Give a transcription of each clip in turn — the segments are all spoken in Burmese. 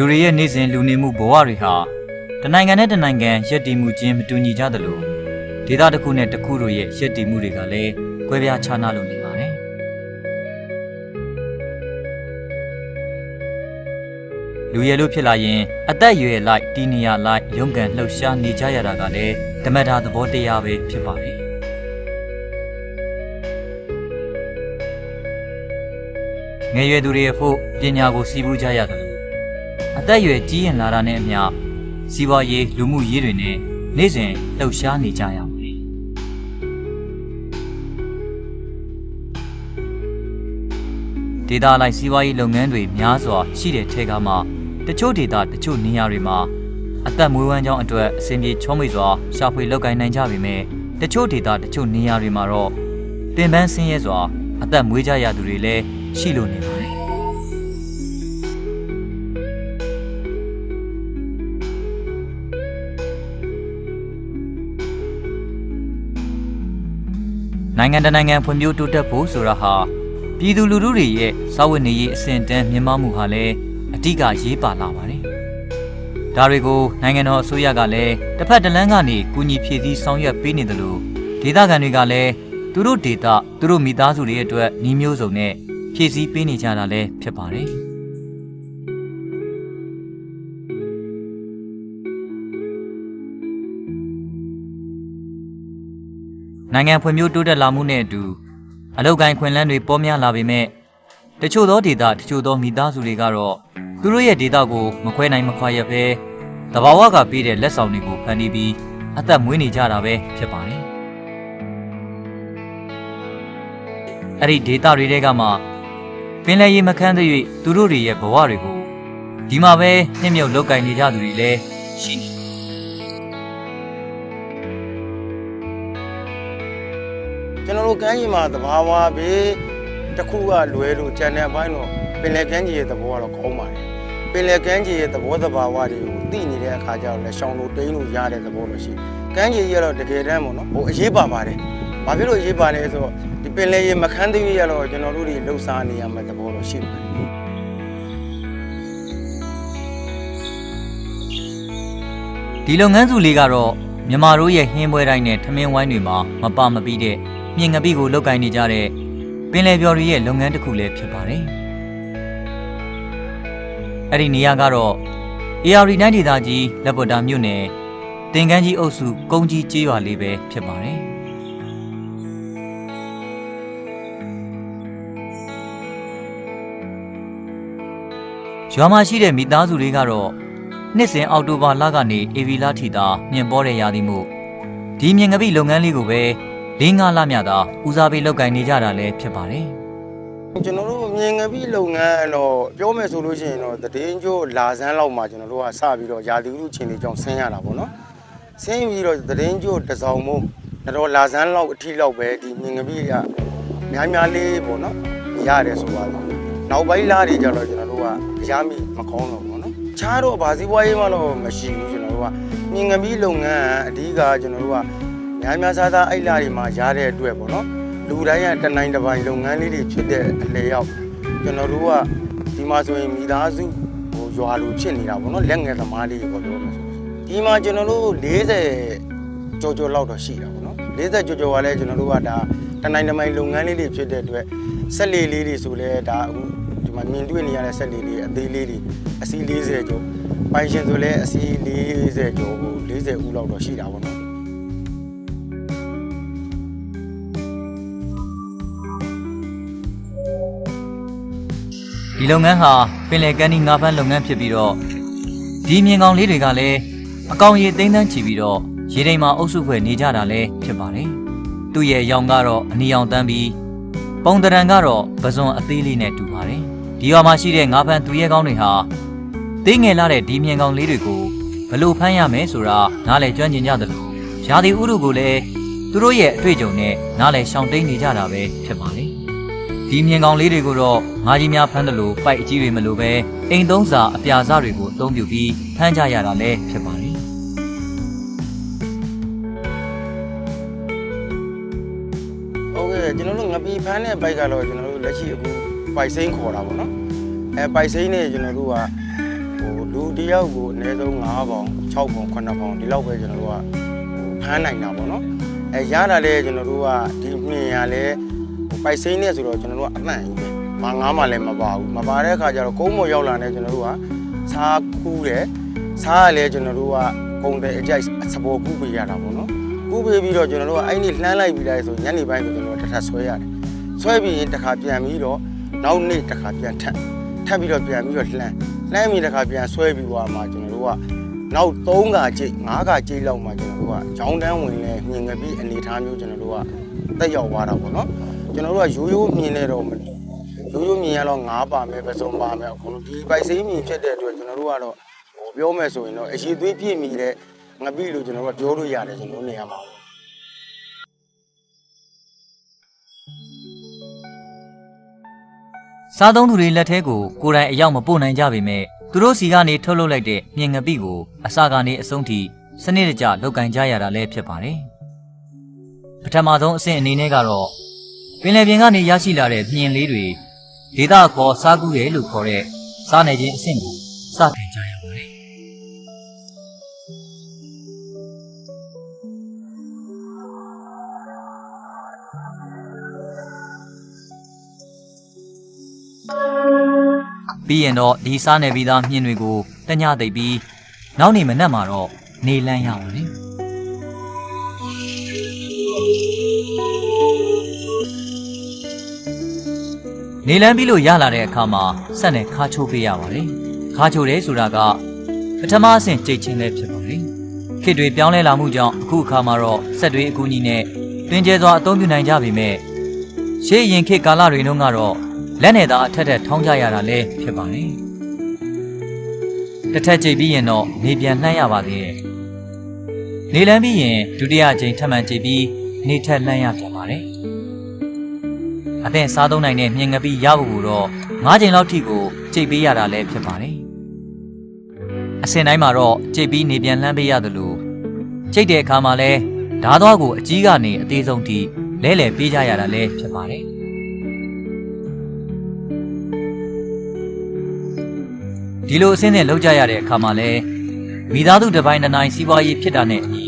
လူတွေရဲ့နေ့စဉ်လူနေမှုဘဝတွေဟာတနိုင်ငံနဲ့တနိုင်ငံရည်တည်မှုချင်းမတူညီကြသလိုဒေသတစ်ခုနဲ့တစ်ခုတို့ရဲ့ရည်တည်မှုတွေကလည်းကွဲပြားခြားနားလို့နေပါတယ်လူရည်လို့ဖြစ်လာရင်အသက်အရွယ်လိုက်တီနေရလိုက်ရုန်းကန်လှုပ်ရှားနေကြရတာကလည်းဓမ္မတာသဘောတရားပဲဖြစ်ပါတယ်ငယ်ရွယ်သူတွေအဖို့ပညာကိုစီးပူးကြရတယ်လို့ အသက်အရွယ်ကြီးရင်လာတာနဲ့အမျှစီးပွားရေးလူမှုရေးတွေနဲ့နေ့စဉ်လှုပ်ရှားနေကြရပါတယ်ဒေတာလိုက်စီးပွားရေးလုပ်ငန်းတွေများစွာရှိတဲ့ထဲကမှတချို့ဒေတာတချို့နေရာတွေမှာအသက်မွေးဝမ်းကြောင်းအတွက်အစဉ်ပြေချောမွေစွာရှာဖွေလုပ်ကိုင်နိုင်ကြပေမဲ့တချို့ဒေတာတချို့နေရာတွေမှာတော့ပင်ပန်းဆင်းရဲစွာအသက်မွေးကြရသူတွေလည်းရှိလို့နေပါ နိုင်ငံတကာနိုင်ငံဖွံ့ဖြိုးတိုးတက်ဖို့ဆိုတာဟာပြည်သူလူထုတွေရဲ့စာဝတ်နေရေးအဆင့်တန်းမြင့်မားမှုဟာလည်းအဓိကရေးပါလာပါတယ်။ဒါတွေကိုနိုင်ငံတော်အစိုးရကလည်းတစ်ဖက်တစ်လမ်းကနေကူညီဖြည့်ဆည်းဆောင်ရွက်ပေးနေတယ်လို့ဒေသခံတွေကလည်းသူတို့ဒေသသူတို့မိသားစုတွေအတွက်ညီမျိုးစုံနဲ့ဖြည့်ဆည်းပေးနေကြတာလည်းဖြစ်ပါတယ်။ နိုင်ငံဖွံ့ဖြိုးတိုးတက်လာမှုနဲ့အတူအလောက်ကိုင်းခွင့်လန်းတွေပေါများလာပေမဲ့တချို့သောဒေသတချို့သောမိသားစုတွေကတော့သူတို့ရဲ့ဒေသကိုမခွဲနိုင်မခွာရပဲတဘာဝကပေးတဲ့လက်ဆောင်တွေကိုဖန်တီးပြီးအသက်မွေးနေကြတာပဲဖြစ်ပါတယ်။အဲ့ဒီဒေသတွေတဲကမှပင်လယ်ရေမခမ်းသေး၍သူတို့တွေရဲ့ဘဝတွေကိုဒီမှာပဲနှိမ့်မြုပ်လောက်ကင်နေကြသူတွေလည်းရှိနေ ကျွန်တော်တို့ကမ်းခြေမှာသဘာဝဘေးတစ်ခုကလွဲလို့ကျန်တဲ့အပိုင်းတော့ပင်လယ်ကမ်းခြေရဲ့သဘောကတော့ကောင်းပါတယ်ပင်လယ်ကမ်းခြေရဲ့သဘောသဘာဝတွေကိုသိနေတဲ့အခါကျတော့လည်းရှောင်းလို့တိန်းလို့ရတဲ့သဘောတော့ရှိကမ်းခြေကြီးကတော့တကယ်တမ်းပေါ့နော်ဟိုအရေးပါပါတယ်ဘာဖြစ်လို့အရေးပါလဲဆိုတော့ဒီပင်လယ်ရေမခမ်းသေးရတော့ကျွန်တော်တို့တွေလှုပ်ရှားနေရမယ့်သဘောတော့ရှိပါတယ်ဒီလုပ်ငန်းစုလေးကတော့မြန်မာတို့ရဲ့ဟင်းပွဲတိုင်းနဲ့ထမင်းဝိုင်းတွေမှာမပမပြီးတဲ့ မြင်ငပိကိုလုပ်ကိုင်နေကြတဲ့ပင်လယ်ပြော်တွေရဲ့လုပ်ငန်းတစ်ခုလည်းဖြစ်ပါတယ်။အဲ့ဒီနေရာကတော့ AR နိုင်ဒေသကြီးလက်ပေါ်တာမြို့နယ်တင်ကန်းကြီးအုပ်စုကုန်းကြီးကျေးရွာလေးပဲဖြစ်ပါတယ်။ရွာမှာရှိတဲ့မိသားစုတွေကတော့နှစ်စဉ်အောက်တိုဘာလကနေဧပြီလထိသာမြင်ပေါ်တဲ့ရာသီမှုဒီမြင်ငပိလုပ်ငန်းလေးကိုပဲ ၄၅လမြသာဦးစားပေးလုပ်ကိုင်နေကြတာလည်းဖြစ်ပါတယ်ကျွန်တော်တို့မြင်ငပိလုပ်ငန်းတော့ပြောမယ်ဆိုလို့ရှိရင်တော့တည်င်းကျိုးလာစမ်းလောက်မှာကျွန်တော်တို့ကစပြီးတော့ယာတီဥတုချင်းတွေကြောင့်ဆင်းရတာပေါ့နော်ဆင်းပြီးတော့တည်င်းကျိုးတစ်စောင်မို့တော့လာစမ်းလောက်အထိလောက်ပဲဒီမြင်ငပိကများများလေးပေါ့နော်ရတယ်ဆိုပါတော့နောက်ပိုင်းလာတွေကျတော့ကျွန်တော်တို့ကအရမ်းမီမကောင်းတော့ဘူးနော်ချားတော့ဗာစီးပွားရေးမှတော့မရှိဘူးကျွန်တော်တို့ကမြင်ငပိလုပ်ငန်းအဓိကကျွန်တော်တို့က များများစားစားအဲ့လာတွေမှာရတဲ့အတွက်ပေါ့နော်လူတိုင်းကတနိုင်တစ်ပိုင်းလုပ်ငန်းလေးတွေဖြစ်တဲ့အလေရောက်ကျွန်တော်တို့ကဒီမှာဆိုရင်မိသားစုဟိုရွာလူဖြစ်နေတာပေါ့နော်လက်ငယ်သမားလေးပေါ့ပြောလို့ဆိုဒီမှာကျွန်တော်တို့40ကြော်ကြော်လောက်တော့ရှိတာပေါ့နော်40ကြော်ကြော်ကလည်းကျွန်တော်တို့ကဒါတနိုင်တစ်ပိုင်းလုပ်ငန်းလေးတွေဖြစ်တဲ့အတွက်ဆက်လေးလေးတွေဆိုလဲဒါအခုဒီမှာမြင်တွေ့နေရတဲ့ဆက်လေးလေးအသေးလေးတွေအစီး40ကျော်ပိုင်ရှင်ဆိုလဲအစီး40ကျော်ဟို40ဦးလောက်တော့ရှိတာပေါ့နော် ဒီလုပ်ငန်းဟာပင်လယ်ကမ်းနီးငါးဖမ်းလုပ်ငန်းဖြစ်ပြီးတော့ဒီမြင်ကောင်လေးတွေကလည်းအကောင်ရေသိမ်းတန်းချီပြီးတော့ရေတိမ်မှာအုပ်စုဖွဲ့နေကြတာလည်းဖြစ်ပါတယ်သူ့ရဲ့ရောင်ကတော့အနီရောင်တန်းပြီးပုံတရံကတော့ပဇွန်အသေးလေးနဲ့တူပါတယ်ဒီရွာမှာရှိတဲ့ငါးဖမ်းသူရဲကောင်းတွေဟာသိငယ်လာတဲ့ဒီမြင်ကောင်လေးတွေကိုဘယ်လို့ဖမ်းရမယ်ဆိုတာနားလည်ကျွမ်းကျင်ကြသလိုရာသီဥတုကိုလည်းသူတို့ရဲ့အတွေ့အကြုံနဲ့နားလည်ရှောင်တိန်နေကြတာပဲဖြစ်ပါတယ် ဒီမြင်ကောင်လေးတွေကိုတော့ငါးကြီးများဖမ်းတယ်လို့ပိုက်အကြီးတွေမလို့ပဲအိမ်သုံးစာအပြာစားတွေကိုအသုံးပြုပြီးဖမ်းကြရတာလည်းဖြစ်ပါတယ်ဟုတ်ကဲ့ကျွန်တော်တို့ငပီဖမ်းတဲ့ဘိုက်ကတော့ကျွန်တော်တို့လက်ရှိအခုပိုက်စိမ်းခေါ်တာပေါ့နော်အဲပိုက်စိမ်းနဲ့ကျွန်တော်တို့ကဟိုဟိုလူတစ်ယောက်ကိုအနည်းဆုံး9ပေါင်6ပေါင်9ပေါင်ဒီလောက်ပဲကျွန်တော်တို့ကဖမ်းနိုင်တာပေါ့နော်အဲရတာလေကျွန်တော်တို့ကဒီမြင်ရလဲ ပိုက်စိမ့်နဲ့ဆိုတော့ကျွန်တော်တို့ကအမှန်ကြီးပဲမငားမှလည်းမပါဘူးမပါတဲ့အခါကျတော့ကုန်းမော်ရောက်လာနေကျွန်တော်တို့ကစားကူးတယ်စားရလဲကျွန်တော်တို့ကကုန်းတဲ့အကြိုက်စပေါ်ကူးပေးရတာပေါ့နော်ကူးပေးပြီးတော့ကျွန်တော်တို့ကအဲ့ဒီလှမ်းလိုက်ပြီးလိုက်ဆိုညနေပိုင်းဆိုကျွန်တော်တို့တစ်ထပ်ဆွဲရတယ်ဆွဲပြီးရင်တစ်ခါပြန်ပြီးတော့နောက်နေ့တစ်ခါပြန်ထပ်ထပ်ပြီးတော့ပြန်ပြီးတော့လှမ်းလှမ်းပြီးတစ်ခါပြန်ဆွဲပြီးသွားမှကျွန်တော်တို့ကနောက်3ကကြိတ်5ကကြိတ်လောက်မှကျွန်တော်တို့ကကြောင်းတန်းဝင်လဲမြင်ငပြီးအနေထားမျိုးကျွန်တော်တို့ကတက်ရောက်သွားတာပေါ့နော် ကျွန်တော်တို့ကရိုးရိုးမြင်နေတော့မလို့ရိုးရိုးမြင်ရတော့9ပါမယ်ပစုံပါမယ်အခုဒီပိုက်စိမ့်မြင်ဖြစ်တဲ့အတွက်ကျွန်တော်တို့ကတော့ဟိုပြောမယ်ဆိုရင်တော့အရှိသွေးပြည့်မီတဲ့ငပိလို့ကျွန်တော်တို့ကပြောလို့ရတယ်ကျွန်တော်တို့နေရာမှာစားသုံးသူတွေလက်ထဲကိုကိုယ်တိုင်အရောက်မပို့နိုင်ကြပေမဲ့သူတို့စီကနေထုတ်လုပ်လိုက်တဲ့မြင်ငပိကိုအစကနေအဆုံးထိစနစ်တကျလုပ်ကင်ကြရတာလည်းဖြစ်ပါတယ်။ပထမဆုံးအဆင့်အနေနဲ့ကတော့ ပင်လယ်ပြင်ကနေရရှိလာတဲ့မြင်လေးတွေဒေသခေါ်စားကူးတယ်လို့ခေါ်တဲ့စားနေခြင်းအဆင့်ကိုစတင်ကြရပါတယ်။ပြီးရင်တော့ဒီစားနေပြီးသားမြင်းတွေကိုတညသိပ်ပြီးနောက်နေ့မနက်မှာတော့နေလန်းရအောင်လေ နေလန်းပြီးလို့ရလာတဲ့အခါမှာဆက်နဲ့ခါချိုးပေးရပါတယ်ခါချိုးတယ်ဆိုတာကပထမအဆင့်ကြိတ်ချင်းလည်းဖြစ်ပါတယ်ခေတ်တွေပြောင်းလဲလာမှုကြောင့်အခုအခါမှာတော့ဆက်တွေအကူအညီနဲ့တွင်ကျဲစွာအသုံးပြုနိုင်ကြပြီမဲ့ရှေးရင်ခေတ်ကာလတွေတုန်းကတော့လက်နဲ့သာအထက်ထက်ထောင်းကြရတာလည်းဖြစ်ပါလေတစ်ထက်ကြိတ်ပြီးရင်တော့နေပြန်လှမ်းရပါသေးတယ်နေလန်းပြီးရင်ဒုတိယကြိမ်ထပ်မံကြိတ်ပြီးနေထက်လှမ်းရပြန်ပါတယ် အသင်စားသုံးနိုင်တဲ့မြင်ငပီးရဖို့တော့၅ကြိမ်လောက်ထိကိုကြိတ်ပေးရတာလည်းဖြစ်ပါတယ်အစင်တိုင်းမှာတော့ကြိတ်ပြီးနေပြန်လှမ်းပေးရသလိုကြိတ်တဲ့အခါမှာလဲဓားသွားကိုအကြီးကနေအသေးဆုံးထိလဲလှယ်ပေးကြရတာလည်းဖြစ်ပါတယ်ဒီလိုအစင်းနဲ့လောက်ကြရတဲ့အခါမှာလဲမိသားစုတစ်ပိုင်းတစ်နိုင်စီးပွားရေးဖြစ်တာနဲ့အညီ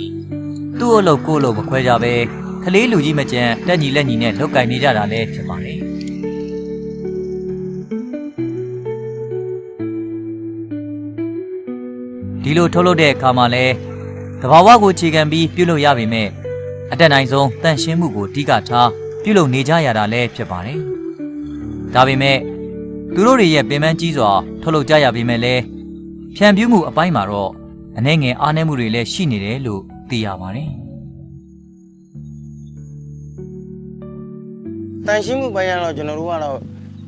သူ့အလုပ်ကိုယ်လို့မခွဲကြပဲ ကလေးလူကြီးမကြမ်းတက်ညီလက်ညီနဲ့လောက်ကင်နေကြတာလဲဖြစ်ပါလေဒီလိုထုတ်လုပ်တဲ့အခါမှာလဲတဘာဝကိုခြေခံပြီးပြုလုပ်ရပေမဲ့အတက်နိုင်ဆုံးတန့်ရှင်းမှုကိုတိကထားပြုလုပ်နေကြရတာလဲဖြစ်ပါတယ်ဒါပေမဲ့သူတို့တွေရဲ့ပင်ပန်းကြီးစွာထုတ်လုပ်ကြရပေမဲ့လည်းဖြန့်ဖြူးမှုအပိုင်းမှာတော့အနေငယ်အားနည်းမှုတွေလည်းရှိနေတယ်လို့သိရပါတယ် တန်ရှင်းမှုပိုင်းကတော့ကျွန်တော်တို့ကတော့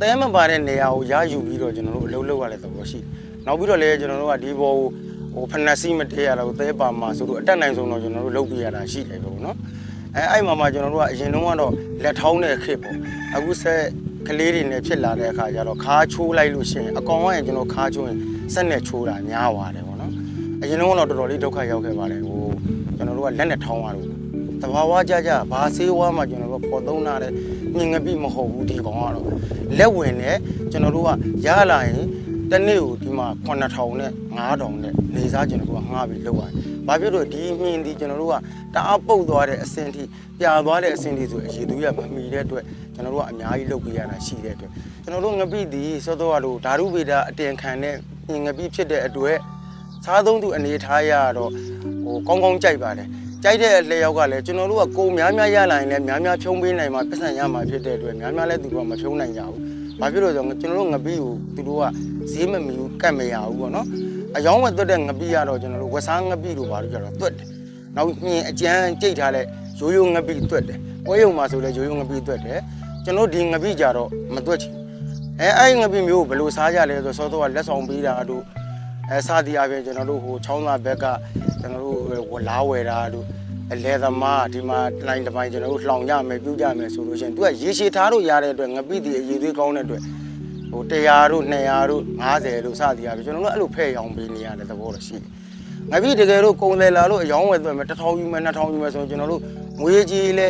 တဲမပါတဲ့နေရာကိုရယူပြီးတော့ကျွန်တော်တို့အလုပ်လုပ်ရတဲ့သဘောရှိတယ်။နောက်ပြီးတော့လည်းကျွန်တော်တို့ကဒီဘောကိုဟိုဖနက်စီမတဲရတာကိုတဲပါမှာဆိုတော့အတက်နိုင်ဆုံးတော့ကျွန်တော်တို့လုပ်ပြရတာရှိတယ်ပေါ့နော်။အဲအဲ့မှာမှကျွန်တော်တို့ကအရင်တုန်းကတော့လက်ထောင်းတဲ့ခစ်ပေါ့။အခုဆက်ကလေးတွေနဲ့ဖြစ်လာတဲ့အခါကျတော့ခါချိုးလိုက်လို့ရှိရင်အကောင်ကရင်ကျွန်တော်ခါချိုးရင်ဆက်နဲ့ချိုးတာများပါတယ်ပေါ့နော်။အရင်တုန်းကတော့တော်တော်လေးဒုက္ခရောက်ခဲ့ပါတယ်ဟိုကျွန်တော်တို့ကလက်နဲ့ထောင်းရတော့ တဘာဝကြကြဘာဆေးဝါးမှကျွန်တော်တို့ပေါ်သုံးတာတဲ့မြင်ငပိမဟုတ်ဘူးဒီကောင်ကတော့လက်ဝင်နဲ့ကျွန်တော်တို့ကရလာရင်တစ်နေ့ကိုဒီမှာ9000နဲ့9000နဲ့နေစားကျွန်တော်တို့ကငှားပြီးလုပ်ရတယ်။ဘာဖြစ်လို့ဒီမြင်ဒီကျွန်တော်တို့ကတအားပုတ်သွားတဲ့အဆင့်ထိပြာသွားတဲ့အဆင့်ထိဆိုအရေးသူရမမီတဲ့အတွက်ကျွန်တော်တို့ကအများကြီးလုပ်ပေးရတာရှိတဲ့အတွက်ကျွန်တော်တို့ငပိဒီစောစောကလို့ဓာတုဗေဒအတင်ခံတဲ့မြင်ငပိဖြစ်တဲ့အတွက်စားသုံးသူအနေထားရတော့ဟိုကောင်းကောင်းကြိုက်ပါတယ် ကြိုက်တဲ့လျှောက်ကလည်းကျွန်တော်တို့ကကိုများများရလာရင်လည်းများများဖြုံးပေးနိုင်မှာပတ်စံရမှာဖြစ်တဲ့အတွက်များများလည်းသူတို့ကမဖြုံးနိုင်ကြဘူး။ဘာဖြစ်လို့လဲဆိုတော့ကျွန်တော်တို့ငပီးကိုသူတို့ကဈေးမမီဘူးကတ်မရဘူးပေါ့နော်။အယောင်းဝယ်သွတ်တဲ့ငပီးကတော့ကျွန်တော်တို့ဝက်စားငပီးတို့ဘာလို့ကြတော့သွတ်တယ်။နောက်မြင်အကျန်းကြိတ်ထားတဲ့ရိုးရိုးငပီးသွတ်တယ်။ပွဲရုံမှာဆိုလည်းရိုးရိုးငပီးသွတ်တယ်။ကျွန်တော်ဒီငပီးကြတော့မသွတ်ချင်ဘူး။အဲအဲ့ငပီးမျိုးကိုဘယ်လိုစားကြလဲဆိုတော့စောစောကလက်ဆောင်ပေးတာတို့အဲစသည်အပြင်ကျွန်တော်တို့ဟိုချောင်းသားဘက်က ကျွန်တော်တို့ဝလားဝယ်တာတို့အလဲသမားဒီမှာလိုင်းတစ်ပိုင်းကျွန်တော်တို့လှောင်ကြမယ်ပြုတ်ကြမယ်ဆိုလို့ရှိရင်သူကရေရှည်ထားလို့ရတဲ့အတွက်ငပိတီအရေးသွေးကောင်းတဲ့အတွက်ဟို100တို့200တို့50တို့စသည်အပြင်ကျွန်တော်တို့အဲ့လိုဖဲ့ရောင်ပေးနေရတဲ့သဘောတော့ရှိတယ်ငပိတကယ်လို့ကုံတယ်လာလို့အယောင်းဝယ်သွဲမယ်1000ယူမယ်2000ယူမယ်ဆိုရင်ကျွန်တော်တို့ငွေကြီးလဲ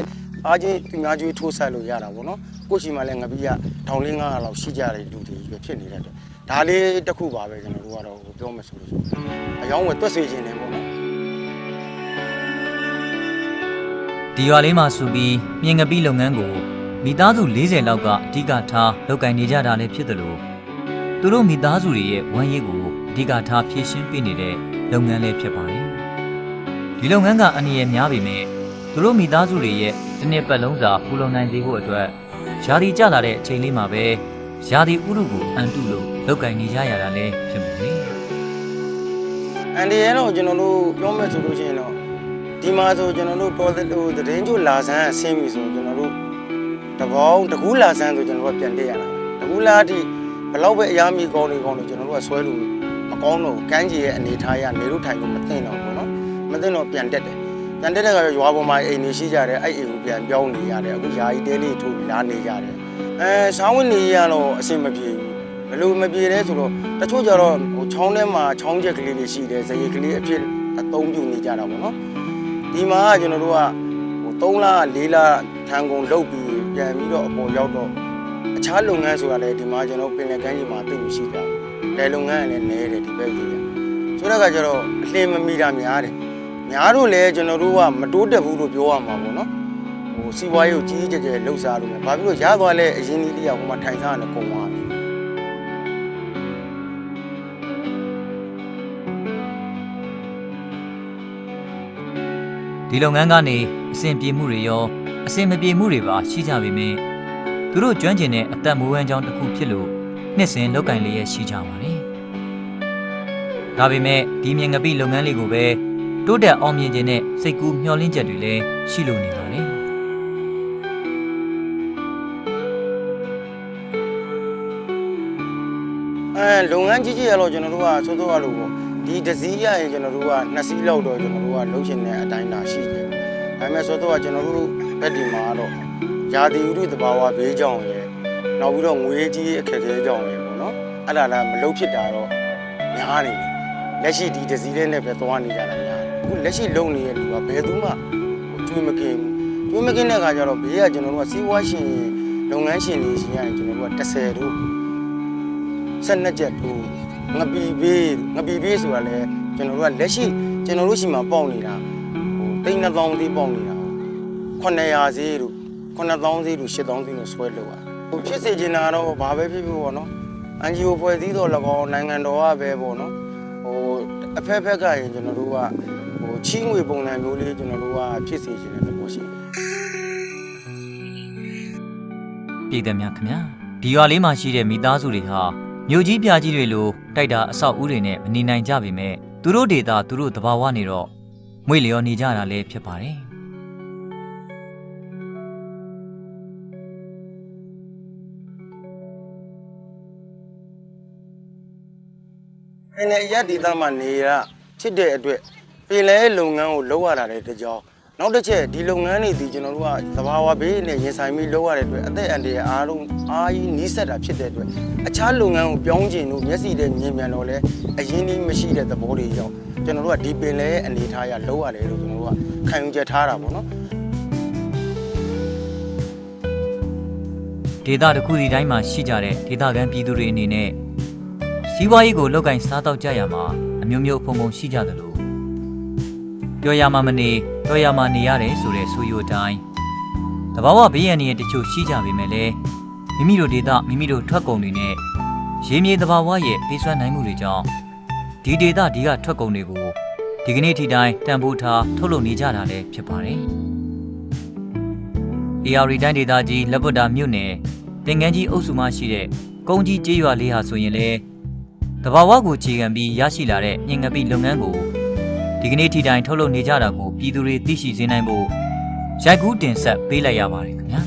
အားချင်းသူများကြီးထိုးဆက်လို့ရတာပေါ့နော်ကိုရှိမှလည်းငပိက1500လောက်ရှိကြတဲ့လူတွေပဲဖြစ်နေတဲ့အတွက်ဒါလေးတစ်ခုပါပဲကျွန်တော်တို့ကတော့ဟိုပြောမယ်ဆိုလို့ရှိရင်အယောင်းဝယ်တွက်စေခြင်းတယ်ပေါ့နော် ဒီရွာလေးမှာစုပြီးမြင်ငပိလုပ်ငန်းကိုမိသားစု40လောက်ကအဓိကထားလုပ်ကင်နေကြတာလည်းဖြစ်တယ်လို့သူတို့မိသားစုတွေရဲ့ဝမ်းရေးကိုအဓိကထားဖြည့်ရှင်းပေးနေတဲ့လုပ်ငန်းလေးဖြစ်ပါတယ်ဒီလုပ်ငန်းကအနည်းရများပေမဲ့သူတို့မိသားစုတွေရဲ့တစ်နှစ်ပတ်လုံးစာပူလုံနိုင်စေဖို့အတွက်ယာဒီကြလာတဲ့အချိန်လေးမှာပဲယာဒီဥရုကိုအန်တုလို့လုပ်ကင်နေကြရတာလည်းဖြစ်ပါတယ်အန်ဒီရဲတော့ကျွန်တော်တို့ပြောမယ်ဆိုလို့ရှိရင်တော့ ဒီမှာဆိုကျွန်တော်တို့ပေါ်ဟိုတရင်ကျိုလာဆန်းအဆင်းပြီဆိုကျွန်တော်တို့တပေါင်းတကူးလာဆန်းဆိုကျွန်တော်တို့ကပြန်တက်ရတာတကူးလာအထိဘလောက်ပဲအရာမီကောင်းနေကောင်းလို့ကျွန်တော်တို့ကဆွဲလို့မကောင်းတော့ကန်းကြီးရဲ့အနေထားရနေလို့ထိုင်လို့မသိတော့ဘူးနော်မသိတော့ပြန်တက်တယ်ပြန်တက်တဲ့ကရွာပေါ်မှာအိမ်နေရှိကြတယ်အဲ့အိမ်ကိုပြန်ပြောင်းနေရတယ်အခုယာယီတဲလေးထိုးပြီးလာနေရတယ်အဲဆောင်းဝင်နေရတော့အဆင်မပြေဘူးဘလို့မပြေလဲဆိုတော့တချို့ကြတော့ဟိုချောင်းထဲမှာချောင်းချက်ကလေးတွေရှိတယ်ဇရေကလေးအဖြစ်အသုံးပြုနေကြတာပေါ့နော် ဒီမှာကကျွန်တော်တို့ကဟို3လ4လထန်ကုန်လုပ်ပြီးပြန်ပြီးတော့အပေါ်ရောက်တော့အခြားလုပ်ငန်းဆိုတာလည်းဒီမှာကျွန်တော်ပင်လယ်ကမ်းခြေမှာသိမရှိကြဘူးတယ်လုပ်ငန်းကလည်းနည်းတယ်ဒီဘက်ကြီးကဆိုတော့ကကျတော့အလင်းမမီတာများတယ်များတော့လည်းကျွန်တော်တို့ကမတိုးတက်ဘူးလို့ပြောရမှာပေါ့နော်ဟိုစီးပွားရေးကိုကြီးကြီးကျယ်ကျယ်လှုပ်ရှားလို့မယ်ဘာဖြစ်လို့ရသွားလဲအရင်ကြီးလေးကဟိုမှာထိုင်စားရတယ်ကုန်သွားပြီ ဒီလုပ်ငန်းကနေအဆင်ပြေမှုတွေရောအဆင်မပြေမှုတွေပါရှိကြပေမယ့်သူတို့ကျွမ်းကျင်တဲ့အသက်မွေးဝမ်းကြောင်းတစ်ခုဖြစ်လို့နှစ်စဉ်လောက်ကင်လေးရရှိကြပါတယ်။ဒါပေမဲ့ဒီမြင်ငပိလုပ်ငန်းလေးကိုပဲတိုးတက်အောင်မြင်ခြင်းနဲ့စိတ်ကူးမျှော်လင့်ချက်တွေလည်းရှိလို့နေပါတယ်။အဲလုပ်ငန်းကြီးကြီးရတော့ကျွန်တော်တို့ကစိုးစိုးရလို့ပေါ့ ဒီတစ်စီးရရင်ကျွန်တော်တို့ကနှစ်စီးလောက်တော့ကျွန်တော်တို့ကလှုပ်ရှင်တဲ့အတိုင်းလာရှိတယ်ဒါပေမဲ့စိုးစိုးကကျွန်တော်တို့ဘက်ဒီမှာတော့ယာတီဥတုတဘာဝဘေးကြောင့်ရယ်နောက်ပြီးတော့ငွေကြီးအခက်အခဲကြောင့်ရယ်ပေါ့နော်အဲ့ဒါလည်းမလှုပ်ဖြစ်တာတော့များနေတယ်လက်ရှိဒီတစ်စီးလေးနဲ့ပဲသွားနေကြတာများတယ်အခုလက်ရှိလုံနေတဲ့လူကဘယ်သူမှကျွေးမကင်းဘူးကျွေးမကင်းတဲ့အခါကျတော့ဘေးကကျွန်တော်တို့ကစီးပွားရှင်လုပ်ငန်းရှင်တွေရှင်ရရင်ကျွန်တော်တို့က30တို့ဆက်နှစ်ချက်ထိုး ငပီဘေးငပီဘေးဆိုတာလဲကျွန်တော်တို့ကလက်ရှိကျွန်တော်တို့ရှိမှာပေါက်နေတာဟိုတိန်း2000သေးပေါက်နေတာ900ဈေးတို့9000ဈေးတို့8000ဈေးတို့ဆွဲလို့อ่ะဟိုဖြစ်စေချင်တာတော့ဘာပဲဖြစ်ဖြစ်ပေါ့နော်အန်ဂျီအိုဖွဲ့စည်းတော့၎င်းနိုင်ငံတော်ကပဲပေါ့နော်ဟိုအဖက်ဖက်ကရင်ကျွန်တော်တို့ကဟိုချီးငွေပုံစံမျိုးလေးကျွန်တော်တို့ကဖြစ်စေချင်တဲ့သဘောရှိတယ်ပြည်သက်များခင်ဗျာဒီရွာလေးမှာရှိတဲ့မိသားစုတွေဟာ မြို့ကြီးပြကြီးတွေလိုတိုက်တာအဆောက်အဦတွေနဲ့မနေနိုင်ကြပေမဲ့သူတို့ဒေတာသူတို့တဘာဝနေတော့မွေလျော်နေကြတာလည်းဖြစ်ပါတယ်ပင်လယ်ရက်ဒေသမှာနေရဖြစ်တဲ့အတွက်ပင်လယ်လုပ်ငန်းကိုလုပ်ရတာလည်းတစ်ကြောင်း နောက်တစ်ချက်ဒီလုပ်ငန်းတွေဒီကျွန်တော်တို့ကသဘာဝဘေးနဲ့ရင်ဆိုင်ပြီးလုပ်ရတဲ့အတွက်အသက်အန္တရာယ်အားလုံးအားကြီးနီးစပ်တာဖြစ်တဲ့အတွက်အခြားလုပ်ငန်းကိုပြောင်းကျင်လို့မျက်စိနဲ့မြင်မြန်တော့လဲအရင်ကြီးမရှိတဲ့သဘောတွေကြောင့်ကျွန်တော်တို့ကဒီပင်လယ်ရဲ့အနေအထားအရလုပ်ရတယ်လို့ကျွန်တော်တို့ကခံယူချက်ထားတာပေါ့နော်ဒေတာတစ်ခုဒီတိုင်းမှာရှိကြတဲ့ဒေတာကန်ပြည်သူတွေအနေနဲ့စီးပွားရေးကိုလောက်ကင်စားတော့ကြရမှာအမျိုးမျိုးဖုံဖုံရှိကြတယ်လို့ပြောရမှာမနေ ပြောရမှာနေရတယ်ဆိုတဲ့ဆိုရိုအတိုင်းတဘာဝဘေးရန်ရဲ့တချို့ရှိကြပေမဲ့လည်းမိမိတို့ဒေတာမိမိတို့ထွက်ကုန်တွေနဲ့ရေမြေတဘာဝရဲ့ပေးစွမ်းနိုင်မှုတွေကြောင့်ဒီဒေတာဒီကထွက်ကုန်တွေကိုဒီကနေ့ထိတိုင်းတန်ဖိုးထားထုတ်လုပ်နေကြတာလည်းဖြစ်ပါတယ်။ AR တိုင်းဒေသကြီးလက်ပွတ်တာမြို့နယ်တင်ငန်းကြီးအုပ်စုမှရှိတဲ့ကုန်းကြီးကျေးရွာလေးဟာဆိုရင်လေတဘာဝကိုခြေခံပြီးရရှိလာတဲ့ညင်ငပိလုပ်ငန်းကို ဒီကနေ့ထိတိုင်းထုတ်လုပ်နေကြတာကိုပြည်သူတွေသိရှိစေနိုင်ဖို့ရိုက်ကူးတင်ဆက်ပေးလိုက်ရပါတယ်ခင်ဗျာ